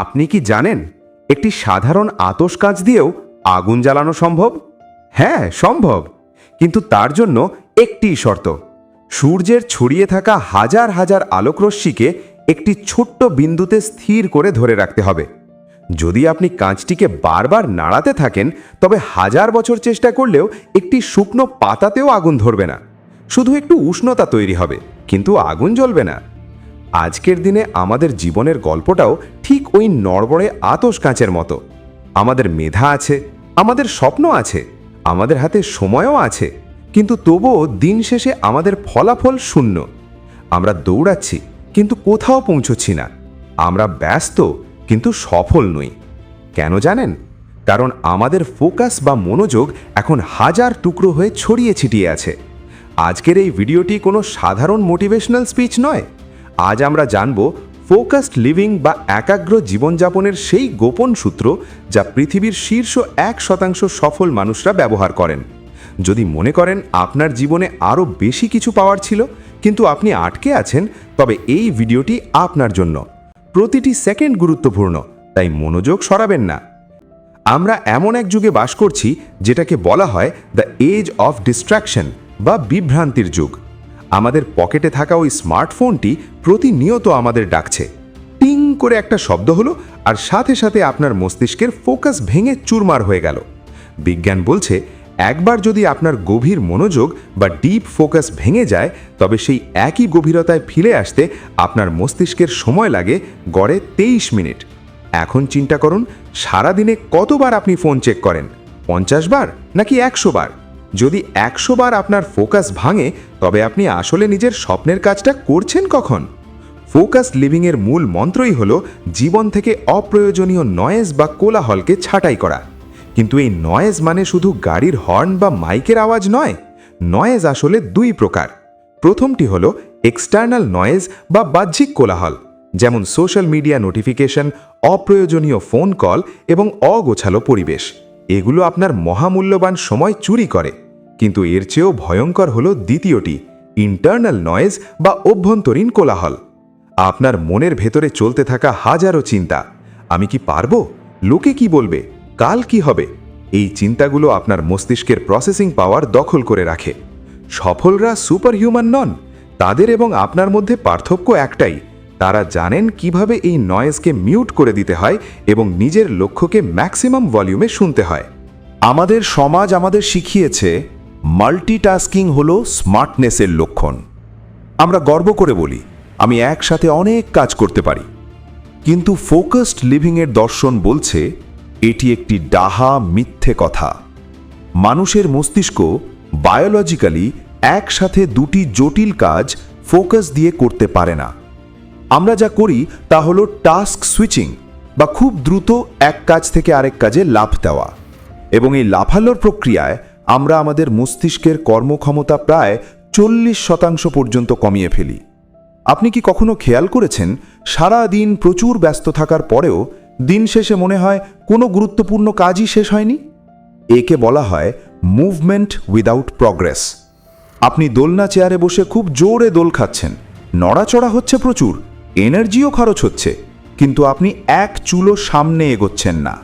আপনি কি জানেন একটি সাধারণ আতস কাজ দিয়েও আগুন জ্বালানো সম্ভব? হ্যাঁ সম্ভব। কিন্তু তার জন্য একটি শর্ত। সূর্যের ছড়িয়ে থাকা হাজার হাজার আলোকরশ্মিকে একটি ছোট্ট বিন্দুতে স্থির করে ধরে রাখতে হবে। যদি আপনি কাঁচটিকে বারবার নাড়াতে থাকেন, তবে হাজার বছর চেষ্টা করলেও একটি শুকনো পাতাতেও আগুন ধরবে না। শুধু একটু উষ্ণতা তৈরি হবে, কিন্তু আগুন জ্বলবে না। আজকের দিনে আমাদের জীবনের গল্পটাও ঠিক ওই নড়বড়ে আতস কাঁচের মতো। আমাদের মেধা আছে, আমাদের স্বপ্ন আছে, আমাদের হাতে সময়ও আছে, কিন্তু তবুও দিন শেষে আমাদের ফলাফল শূন্য। আমরা দৌড়াচ্ছি, কিন্তু কোথাও পৌঁছচ্ছি না। আমরা ব্যস্ত, কিন্তু সফল নই। কেন জানেন? কারণ আমাদের ফোকাস বা মনোযোগ এখন হাজার টুকরো হয়ে ছড়িয়ে ছিটিয়ে আছে। আজকের এই ভিডিওটি কোনো সাধারণ মোটিভেশনাল স্পিচ নয়। আজ আমরা জানব ফোকাসড লিভিং বা একাগ্র জীবনযাপনের সেই গোপন সূত্র যা পৃথিবীর শীর্ষ এক শতাংশ সফল মানুষরা ব্যবহার করেন। যদি মনে করেন আপনার জীবনে আরও বেশি কিছু পাওয়ার ছিল, কিন্তু আপনি আটকে আছেন, তবে এই ভিডিওটি আপনার জন্য। প্রতিটি সেকেন্ড গুরুত্বপূর্ণ, তাই মনোযোগ সরাবেন না। আমরা এমন এক যুগে বাস করছি, যেটাকে বলা হয় দ্য এজ অফ ডিস্ট্র্যাকশন বা বিভ্রান্তির যুগ। আমাদের পকেটে থাকা ওই স্মার্টফোনটি প্রতিনিয়ত আমাদের ডাকছে। টিং করে একটা শব্দ হলো আর সাথে সাথে আপনার মস্তিষ্কের ফোকাস ভেঙে চুরমার হয়ে গেল। বিজ্ঞান বলছে, একবার যদি আপনার গভীর মনোযোগ বা ডিপ ফোকাস ভেঙে যায়, তবে সেই একই গভীরতায় ফিরে আসতে আপনার মস্তিষ্কের সময় লাগে গড়ে তেইশ মিনিট। এখন চিন্তা করুন, সারাদিনে কতবার আপনি ফোন চেক করেন? পঞ্চাশ বার নাকি একশো বার? যদি একশো বার আপনার ফোকাস ভাঙে, তবে আপনি আসলে নিজের স্বপ্নের কাজটা করছেন কখন? ফোকাস লিভিংয়ের মূল মন্ত্রই হল জীবন থেকে অপ্রয়োজনীয় নয়েজ বা কোলাহলকে ছাঁটাই করা। কিন্তু এই নয়েজ মানে শুধু গাড়ির হর্ন বা মাইকের আওয়াজ নয়, নয়েজ আসলে দুই প্রকার। প্রথমটি হলো এক্সটার্নাল নয়েজ বা বাহ্যিক কোলাহল, যেমন সোশ্যাল মিডিয়া নোটিফিকেশন, অপ্রয়োজনীয় ফোন কল এবং অগোছালো পরিবেশ। এগুলো আপনার মহামূল্যবান সময় চুরি করে। কিন্তু এর চেয়েও ভয়ঙ্কর হল দ্বিতীয়টি ইন্টারনাল নয়েজ বা অভ্যন্তরীণ কোলাহল। আপনার মনের ভেতরে চলতে থাকা হাজারো চিন্তা, আমি কি পারব? লোকে কি বলবে? কাল কি হবে? এই চিন্তাগুলো আপনার মস্তিষ্কের প্রসেসিং পাওয়ার দখল করে রাখে। সফলরা সুপার হিউম্যান নন, তাদের এবং আপনার মধ্যে পার্থক্য একটাই, তারা জানেন কীভাবে এই নয়েজকে মিউট করে দিতে হয় এবং নিজের লক্ষ্যকে ম্যাক্সিমাম ভলিউমে শুনতে হয়। আমাদের সমাজ আমাদের শিখিয়েছে মাল্টিটাস্কিং হলো স্মার্টনেসের লক্ষণ। আমরা গর্ব করে বলি, আমি একসাথে অনেক কাজ করতে পারি। কিন্তু ফোকাসড লিভিংয়ের দর্শন বলছে, এটি একটি ডাহা মিথ্যে কথা। মানুষের মস্তিষ্ক বায়োলজিক্যালি একসাথে দুটি জটিল কাজ ফোকাস দিয়ে করতে পারে না। আমরা যা করি তা হলো টাস্ক সুইচিং বা খুব দ্রুত এক কাজ থেকে আরেক কাজে লাফ দেওয়া। এবং এই লাফালোর প্রক্রিয়ায় আমরা আমাদের মস্তিষ্কের কর্মক্ষমতা প্রায় চল্লিশ শতাংশ পর্যন্ত কমিয়ে ফেলি। আপনি কি কখনো খেয়াল করেছেন, সারা দিন প্রচুর ব্যস্ত থাকার পরেও দিন শেষে মনে হয় কোনো গুরুত্বপূর্ণ কাজই শেষ হয়নি? একে বলা হয় মুভমেন্ট উইদাউট প্রগ্রেস। আপনি দোলনা চেয়ারে বসে খুব জোরে দোল খাচ্ছেন। নড়াচড়া হচ্ছে প্রচুর, এনার্জিও খরচ হচ্ছে, কিন্তু আপনি এক চুলো সামনে এগোচ্ছেন না।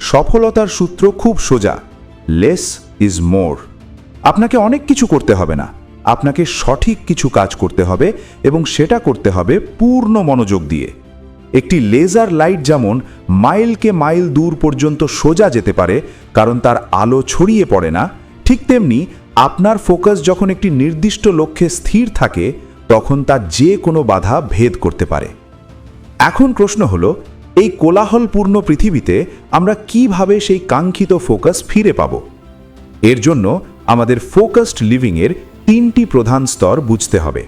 সফলতার সূত্র খুব সোজা লেস ইজ মোর আপনাকে অনেক কিছু করতে হবে না। আপনাকে সঠিক কিছু কাজ করতে হবে এবং সেটা করতে হবে পূর্ণ মনোযোগ দিয়ে। একটি লেজার লাইট যেমন মাইলকে মাইল দূর পর্যন্ত সোজা যেতে পারে, কারণ তার আলো ছড়িয়ে পড়ে না, ঠিক তেমনি আপনার ফোকাস যখন একটি নির্দিষ্ট লক্ষ্যে স্থির থাকে, তখন তা যে কোনো বাধা ভেদ করতে পারে। এখন প্রশ্ন হলো, এই কোলাহলপূর্ণ পৃথিবীতে আমরা কীভাবে সেই কাঙ্ক্ষিত ফোকাস ফিরে পাব? এর জন্য আমাদের ফোকাসড লিভিংয়ের তিনটি প্রধান স্তর বুঝতে হবে।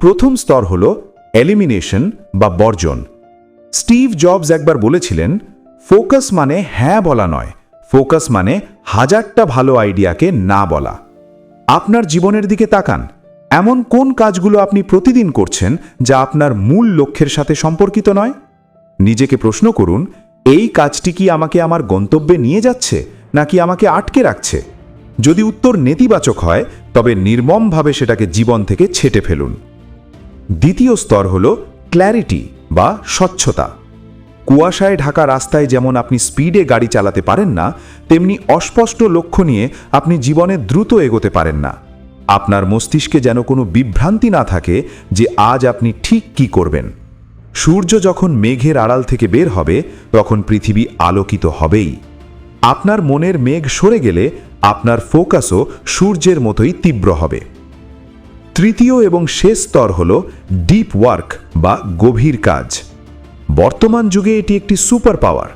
প্রথম স্তর হল এলিমিনেশন বা বর্জন। স্টিভ জবস একবার বলেছিলেন, ফোকাস মানে হ্যাঁ বলা নয়, ফোকাস মানে হাজারটা ভালো আইডিয়াকে না বলা। আপনার জীবনের দিকে তাকান। এমন কোন কাজগুলো আপনি প্রতিদিন করছেন যা আপনার মূল লক্ষ্যের সাথে সম্পর্কিত নয়? নিজেকে প্রশ্ন করুন, এই কাজটি কি আমাকে আমার গন্তব্যে নিয়ে যাচ্ছে? নাকি আমাকে আটকে রাখছে? যদি উত্তর নেতিবাচক হয়, তবে নির্মমভাবে সেটাকে জীবন থেকে ছেটে ফেলুন। দ্বিতীয় স্তর হল ক্ল্যারিটি বা স্বচ্ছতা। কুয়াশায় ঢাকা রাস্তায় যেমন আপনি স্পিডে গাড়ি চালাতে পারেন না, তেমনি অস্পষ্ট লক্ষ্য নিয়ে আপনি জীবনে দ্রুত এগোতে পারেন না। আপনার মস্তিষ্কে যেন কোনো বিভ্রান্তি না থাকে যে আজ আপনি ঠিক কি করবেন। সূর্য যখন মেঘের আড়াল থেকে বের হবে, তখন পৃথিবী আলোকিত হবেই। আপনার মনের মেঘ সরে গেলে আপনার ফোকাসও সূর্যের মতোই তীব্র হবে। তৃতীয় এবং শেষ স্তর হল ডিপ ওয়ার্ক বা গভীর কাজ। বর্তমান যুগে এটি একটি সুপার পাওয়ার।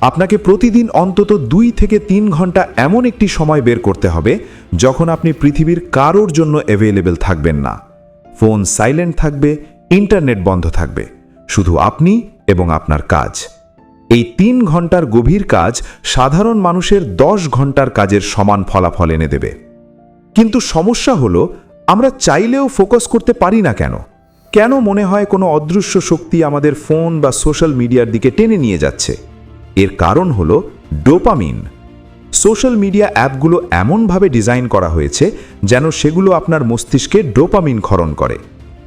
আপনাকে প্রতিদিন অন্তত দুই থেকে তিন ঘণ্টা এমন একটি সময় বের করতে হবে যখন আপনি পৃথিবীর কারোর জন্য অ্যাভেলেবেল থাকবেন না। ফোন সাইলেন্ট থাকবে, ইন্টারনেট বন্ধ থাকবে। শুধু আপনি এবং আপনার কাজ। এই তিন ঘণ্টার গভীর কাজ সাধারণ মানুষের দশ ঘণ্টার কাজের সমান ফলাফল এনে দেবে। কিন্তু সমস্যা হলো, আমরা চাইলেও ফোকাস করতে পারি না কেন? কেন মনে হয় কোনো অদৃশ্য শক্তি আমাদের ফোন বা সোশ্যাল মিডিয়ার দিকে টেনে নিয়ে যাচ্ছে? এর কারণ হলো ডোপামিন। সোশ্যাল মিডিয়া অ্যাপগুলো এমনভাবে ডিজাইন করা হয়েছে যেন সেগুলো আপনার মস্তিষ্কে ডোপামিন ক্ষরণ করে।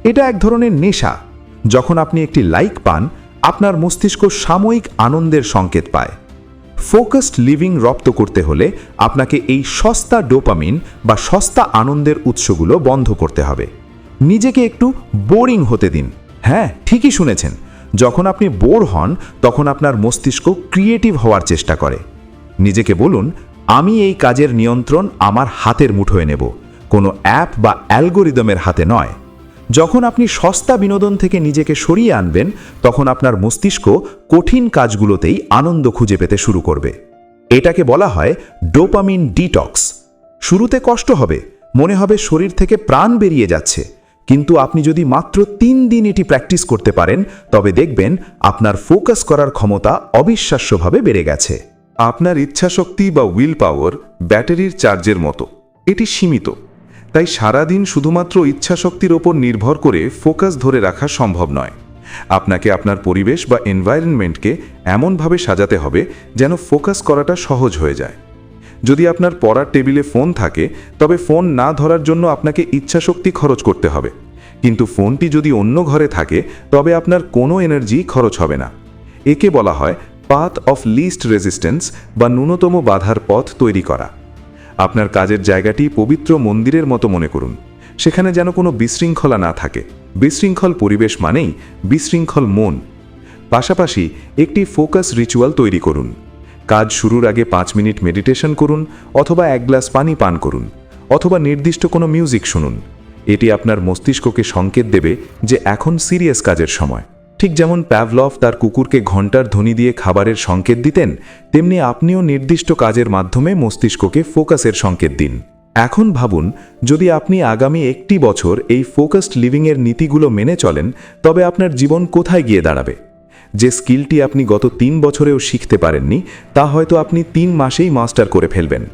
এটা এক ধরনের নেশা। যখন আপনি একটি লাইক পান আপনার মস্তিষ্ক সাময়িক আনন্দের সংকেত পায়। ফোকাসড লিভিং রপ্ত করতে হলে আপনাকে এই সস্তা ডোপামিন বা সস্তা আনন্দের উৎসগুলো বন্ধ করতে হবে। নিজেকে একটু বোরিং হতে দিন। হ্যাঁ ঠিকই শুনেছেন। যখন আপনি বোর হন, তখন আপনার মস্তিষ্ক ক্রিয়েটিভ হওয়ার চেষ্টা করে। নিজেকে বলুন, আমি এই কাজের নিয়ন্ত্রণ আমার হাতের মুঠোয় নেব। কোনো অ্যাপ বা অ্যালগোরিদমের হাতে নয়। যখন আপনি সস্তা বিনোদন থেকে নিজেকে সরিয়ে আনবেন, তখন আপনার মস্তিষ্ক কঠিন কাজগুলোতেই আনন্দ খুঁজে পেতে শুরু করবে। এটাকে বলা হয় ডোপামিন ডিটক্স। শুরুতে কষ্ট হবে, মনে হবে শরীর থেকে প্রাণ বেরিয়ে যাচ্ছে। কিন্তু আপনি যদি মাত্র তিন দিন এটি প্র্যাকটিস করতে পারেন, তবে দেখবেন আপনার ফোকাস করার ক্ষমতা অবিশ্বাস্যভাবে বেড়ে গেছে। আপনার ইচ্ছাশক্তি বা উইল পাওয়ার ব্যাটারির চার্জের মতো। এটি সীমিত। তাই সারাদিন শুধুমাত্র ইচ্ছাশক্তির ওপর নির্ভর করে ফোকাস ধরে রাখা সম্ভব নয়। আপনাকে আপনার পরিবেশ বা এনভায়রনমেন্টকে এমনভাবে সাজাতে হবে যেন ফোকাস করাটা সহজ হয়ে যায়। যদি আপনার পড়ার টেবিলে ফোন থাকে, তবে ফোন না ধরার জন্য আপনাকে ইচ্ছাশক্তি খরচ করতে হবে। কিন্তু ফোনটি যদি অন্য ঘরে থাকে, তবে আপনার কোনো এনার্জি খরচ হবে না। একে বলা হয় পাথ অফ লিস্ট রেজিস্ট্যান্স বা ন্যূনতম বাধার পথ তৈরি করা। আপনার কাজের জায়গাটি পবিত্র মন্দিরের মতো মনে করুন। সেখানে যেন কোনো বিশৃঙ্খলা না থাকে। বিশৃঙ্খল পরিবেশ মানেই বিশৃঙ্খল মন। পাশাপাশি একটি ফোকাস রিচুয়াল তৈরি করুন। কাজ শুরুর আগে পাঁচ মিনিট মেডিটেশন করুন অথবা এক গ্লাস পানি পান করুন অথবা নির্দিষ্ট কোনো মিউজিক শুনুন। এটি আপনার মস্তিষ্ককে সংকেত দেবে যে এখন সিরিয়াস কাজের সময়। ঠিক যেমন প্যাভলভ তার কুকুরকে ঘণ্টার ধ্বনি দিয়ে খাবারের সংকেত দিতেন, তেমনি আপনিও নির্দিষ্ট কাজের মাধ্যমে মস্তিষ্ককে ফোকাসের সংকেত দিন। এখন ভাবুন, যদি আপনি আগামী একটি বছর এই ফোকাসড লিভিংয়ের নীতিগুলো মেনে চলেন, তবে আপনার জীবন কোথায় গিয়ে দাঁড়াবে? যে স্কিলটি আপনি গত তিন বছরেও শিখতে পারেননি, তা হয়তো আপনি তিন মাসেই মাস্টার করে ফেলবেন।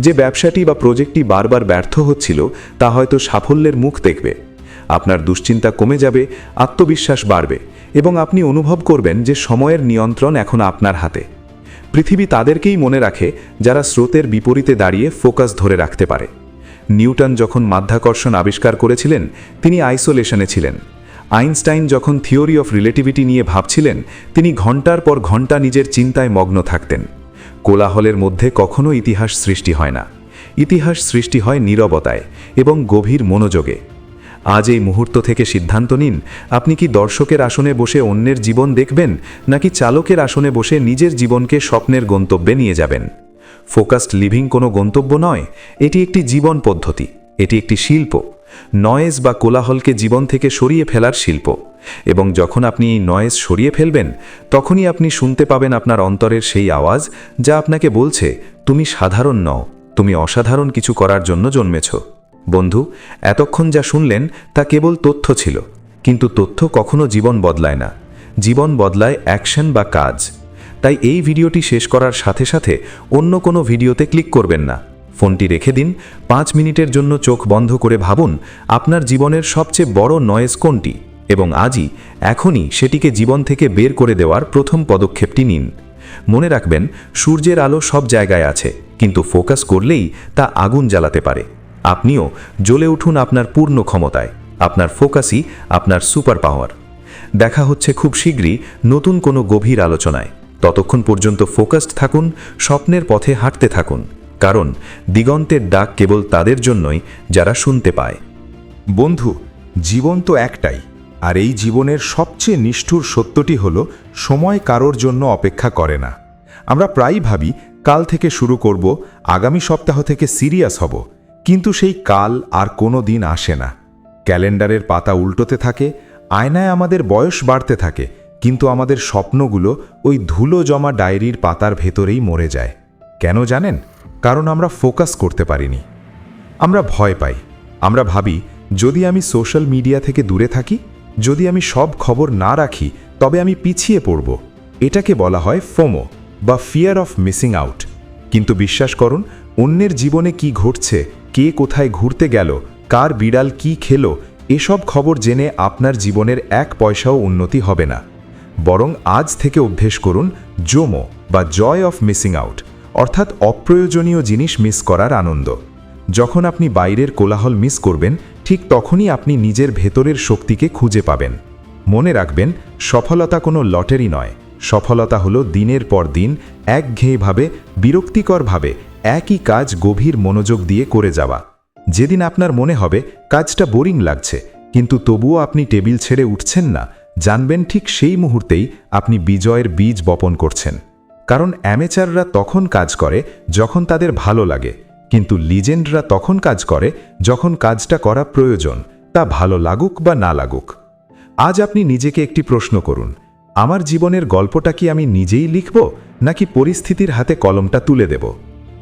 যে ব্যবসাটি বা প্রজেক্টটি বারবার ব্যর্থ হচ্ছিল, তা হয়তো সাফল্যের মুখ দেখবে। আপনার দুশ্চিন্তা কমে যাবে, আত্মবিশ্বাস বাড়বে এবং আপনি অনুভব করবেন যে সময়ের নিয়ন্ত্রণ এখন আপনার হাতে। পৃথিবী তাদেরকেই মনে রাখে যারা স্রোতের বিপরীতে দাঁড়িয়ে ফোকাস ধরে রাখতে পারে। নিউটন যখন মাধ্যাকর্ষণ আবিষ্কার করেছিলেন, তিনি আইসোলেশনে ছিলেন। আইনস্টাইন যখন থিওরি অফ রিলেটিভিটি নিয়ে ভাবছিলেন, তিনি ঘণ্টার পর ঘণ্টা নিজের চিন্তায় মগ্ন থাকতেন। কোলাহলের মধ্যে কখনো ইতিহাস সৃষ্টি হয় না। ইতিহাস সৃষ্টি হয় নীরবতায় এবং গভীর মনোযোগে। আজ এই মুহূর্ত থেকে সিদ্ধান্ত নিন, আপনি কি দর্শকের আসনে বসে অন্যের জীবন দেখবেন, নাকি চালকের আসনে বসে নিজের জীবনকে স্বপ্নের গন্তব্যে নিয়ে যাবেন? ফোকাসড লিভিং কোনো গন্তব্য নয়, এটি একটি জীবন পদ্ধতি, এটি একটি শিল্প। নয়েজ বা কোলাহলকে জীবন থেকে সরিয়ে ফেলার শিল্প। এবং যখন আপনি এই নয়েজ সরিয়ে ফেলবেন, তখনই আপনি শুনতে পাবেন আপনার অন্তরের সেই আওয়াজ, যা আপনাকে বলছে, তুমি সাধারণ নও, তুমি অসাধারণ কিছু করার জন্য জন্মেছ। বন্ধু, এতক্ষণ যা শুনলেন তা কেবল তথ্য ছিল, কিন্তু তথ্য কখনো জীবন বদলায় না। জীবন বদলায় অ্যাকশন বা কাজ। তাই এই ভিডিওটি শেষ করার সাথে সাথে অন্য কোনো ভিডিওতে ক্লিক করবেন না। ফোনটি রেখে দিন, পাঁচ মিনিটের জন্য চোখ বন্ধ করে ভাবুন, আপনার জীবনের সবচেয়ে বড় নয়েজ কোনটি? এবং আজই, এখনই সেটিকে জীবন থেকে বের করে দেওয়ার প্রথম পদক্ষেপটি নিন। মনে রাখবেন, সূর্যের আলো সব জায়গায় আছে, কিন্তু ফোকাস করলেই তা আগুন জ্বালাতে পারে। আপনিও জ্বলে উঠুন আপনার পূর্ণ ক্ষমতায়। আপনার ফোকাসই আপনার সুপার পাওয়ার। দেখা হচ্ছে খুব শীঘ্রই নতুন কোনো গভীর আলোচনায়। ততক্ষণ পর্যন্ত ফোকাসড থাকুন, স্বপ্নের পথে হাঁটতে থাকুন। কারণ দিগন্তের ডাক কেবল তাদের জন্যই যারা শুনতে পায়। বন্ধু, জীবন তো একটাই, আর এই জীবনের সবচেয়ে নিষ্ঠুর সত্যটি হল সময় কারোর জন্য অপেক্ষা করে না। আমরা প্রায়ই ভাবি, কাল থেকে শুরু করব, আগামী সপ্তাহ থেকে সিরিয়াস হব। কিন্তু সেই কাল আর কোনো দিন আসে না। ক্যালেন্ডারের পাতা উল্টোতে থাকে, আয়নায় আমাদের বয়স বাড়তে থাকে, কিন্তু আমাদের স্বপ্নগুলো ওই ধুলো জমা ডায়েরির পাতার ভেতরেই মরে যায়। কেন জানেন? কারণ আমরা ফোকাস করতে পারিনি। আমরা ভয় পাই। আমরা ভাবি, যদি আমি সোশ্যাল মিডিয়া থেকে দূরে থাকি, যদি আমি সব খবর না রাখি, তবে আমি পিছিয়ে পড়ব। এটাকে বলা হয় ফোমো বা ফিয়ার অফ মিসিং আউট। কিন্তু বিশ্বাস করুন, অন্যের জীবনে কি ঘটছে কে কোথায় ঘুরতে গেল, কার বিড়াল কি খেলো, এসব খবর জেনে আপনার জীবনের এক পয়সাও উন্নতি হবে না। বরং আজ থেকে অভ্যেস করুন জোমো বা জয় অফ মিসিং আউট, অর্থাৎ অপ্রয়োজনীয় জিনিস মিস করার আনন্দ। যখন আপনি বাইরের কোলাহল মিস করবেন, ঠিক তখনই আপনি নিজের ভেতরের শক্তিকে খুঁজে পাবেন। মনে রাখবেন, সফলতা কোনো লটারি নয়। সফলতা হলো দিনের পর দিন একঘেয়েভাবে, বিরক্তিকরভাবে একই কাজ গভীর মনোযোগ দিয়ে করে যাওয়া। যেদিন আপনার মনে হবে, কাজটা বোরিং লাগছে, কিন্তু তবুও আপনি টেবিল ছেড়ে উঠছেন না, জানবেন ঠিক সেই মুহূর্তেই আপনি বিজয়ের বীজ বপন করছেন। কারণ অ্যামেচাররা তখন কাজ করে যখন তাদের ভালো লাগে, কিন্তু লিজেন্ডরা তখন কাজ করে যখন কাজটা করা প্রয়োজন, তা ভালো লাগুক বা না লাগুক। আজ আপনি নিজেকে একটি প্রশ্ন করুন, আমার জীবনের গল্পটা কি আমি নিজেই লিখব, নাকি পরিস্থিতির হাতে কলমটা তুলে দেব?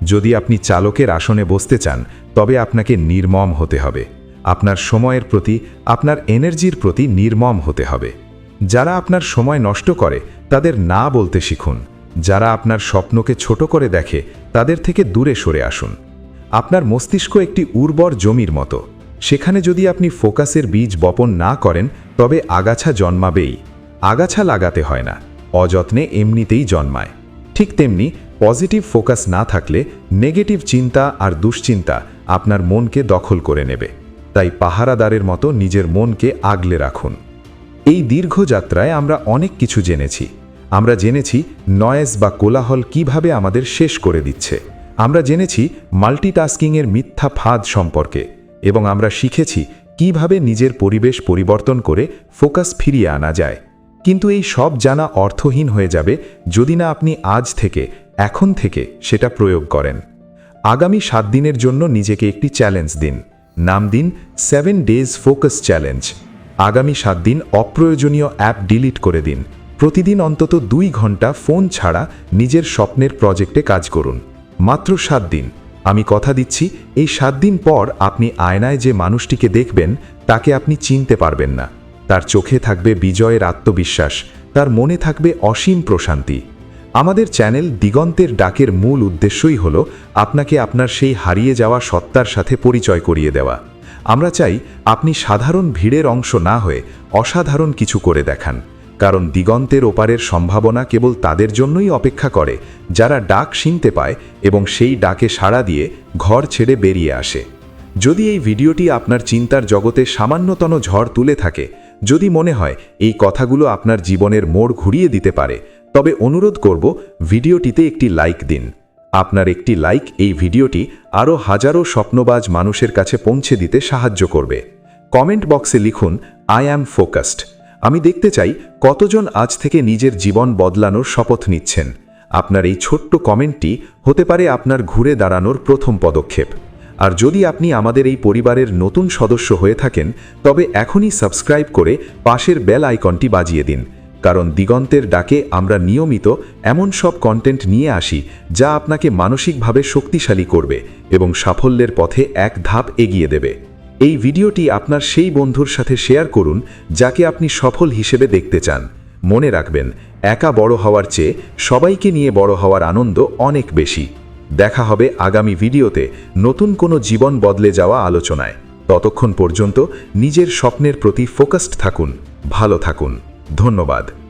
যদি আপনি চালকের আসনে বসতে চান, তবে আপনাকে নির্মম হতে হবে। আপনার সময়ের প্রতি, আপনার এনার্জির প্রতি নির্মম হতে হবে। যারা আপনার সময় নষ্ট করে, তাদের না বলতে শিখুন। যারা আপনার স্বপ্নকে ছোট করে দেখে, তাদের থেকে দূরে সরে আসুন। আপনার মস্তিষ্ক একটি উর্বর জমির মতো। সেখানে যদি আপনি ফোকাসের বীজ বপন না করেন, তবে আগাছা জন্মাবেই। আগাছা লাগাতে হয় না, অযত্নে এমনিতেই জন্মায়। ঠিক তেমনি পজিটিভ ফোকাস না থাকলে নেগেটিভ চিন্তা আর দুশ্চিন্তা আপনার মনকে দখল করে নেবে। তাই পাহারাদারের মতো নিজের মনকে আগলে রাখুন। এই দীর্ঘ যাত্রায় আমরা অনেক কিছু জেনেছি। আমরা জেনেছি নয়েজ বা কোলাহল কীভাবে আমাদের শেষ করে দিচ্ছে। আমরা জেনেছি মাল্টিটাস্কিংয়ের মিথ্যা ফাঁদ সম্পর্কে এবং আমরা শিখেছি কীভাবে নিজের পরিবেশ পরিবর্তন করে ফোকাস ফিরিয়ে আনা যায়। কিন্তু এই সব জানা অর্থহীন হয়ে যাবে যদি না আপনি আজ থেকে এখন থেকে সেটা প্রয়োগ করেন। আগামী সাত দিনের জন্য নিজেকে একটি চ্যালেঞ্জ দিন। নাম দিন সেভেন ডেজ ফোকাস চ্যালেঞ্জ আগামী সাত দিন অপ্রয়োজনীয় অ্যাপ ডিলিট করে দিন। প্রতিদিন অন্তত দুই ঘণ্টা ফোন ছাড়া নিজের স্বপ্নের প্রজেক্টে কাজ করুন। মাত্র সাত দিন। আমি কথা দিচ্ছি, এই সাত দিন পর আপনি আয়নায় যে মানুষটিকে দেখবেন, তাকে আপনি চিনতে পারবেন না। তার চোখে থাকবে বিজয়ের আত্মবিশ্বাস, তার মনে থাকবে অসীম প্রশান্তি। আমাদের চ্যানেল দিগন্তের ডাকের মূল উদ্দেশ্যই হল আপনাকে আপনার সেই হারিয়ে যাওয়া সত্তার সাথে পরিচয় করিয়ে দেওয়া। আমরা চাই আপনি সাধারণ ভিড়ের অংশ না হয়ে অসাধারণ কিছু করে দেখান, কারণ দিগন্তের ওপারের সম্ভাবনা কেবল তাদের জন্যই অপেক্ষা করে, যারা ডাক শুনতে পায় এবং সেই ডাকে সাড়া দিয়ে ঘর ছেড়ে বেরিয়ে আসে। যদি এই ভিডিওটি আপনার চিন্তার জগতে সামান্যতন ঝড় তুলে থাকে, যদি মনে হয় এই কথাগুলো আপনার জীবনের মোড় ঘুরিয়ে দিতে পারে তবে অনুরোধ করব ভিডিওটিতে একটি লাইক দিন। আপনার একটি লাইক এই ভিডিওটি আরও হাজারো স্বপ্নবাজ মানুষের কাছে পৌঁছে দিতে সাহায্য করবে। কমেন্ট বক্সে লিখুন আই অ্যাম ফোকাসড আমি দেখতে চাই কতজন আজ থেকে নিজের জীবন বদলানোর শপথ নিচ্ছেন। আপনার এই ছোট্ট কমেন্টটি হতে পারে আপনার ঘুরে দাঁড়ানোর প্রথম পদক্ষেপ। আর যদি আপনি আমাদের এই পরিবারের নতুন সদস্য হয়ে থাকেন, তবে এখনই সাবস্ক্রাইব করে পাশের বেল আইকনটি বাজিয়ে দিন। কারণ দিগন্তের ডাকে আমরা নিয়মিত এমন সব কন্টেন্ট নিয়ে আসি যা আপনাকে মানসিকভাবে শক্তিশালী করবে এবং সাফল্যের পথে এক ধাপ এগিয়ে দেবে। এই ভিডিওটি আপনার সেই বন্ধুর সাথে শেয়ার করুন যাকে আপনি সফল হিসেবে দেখতে চান। মনে রাখবেন, একা বড় হওয়ার চেয়ে সবাইকে নিয়ে বড় হওয়ার আনন্দ অনেক বেশি। দেখা হবে আগামী ভিডিওতে নতুন কোনো জীবন বদলে যাওয়া আলোচনায়। ততক্ষণ পর্যন্ত নিজের স্বপ্নের প্রতি ফোকাসড থাকুন। ভালো থাকুন। ধন্যবাদ।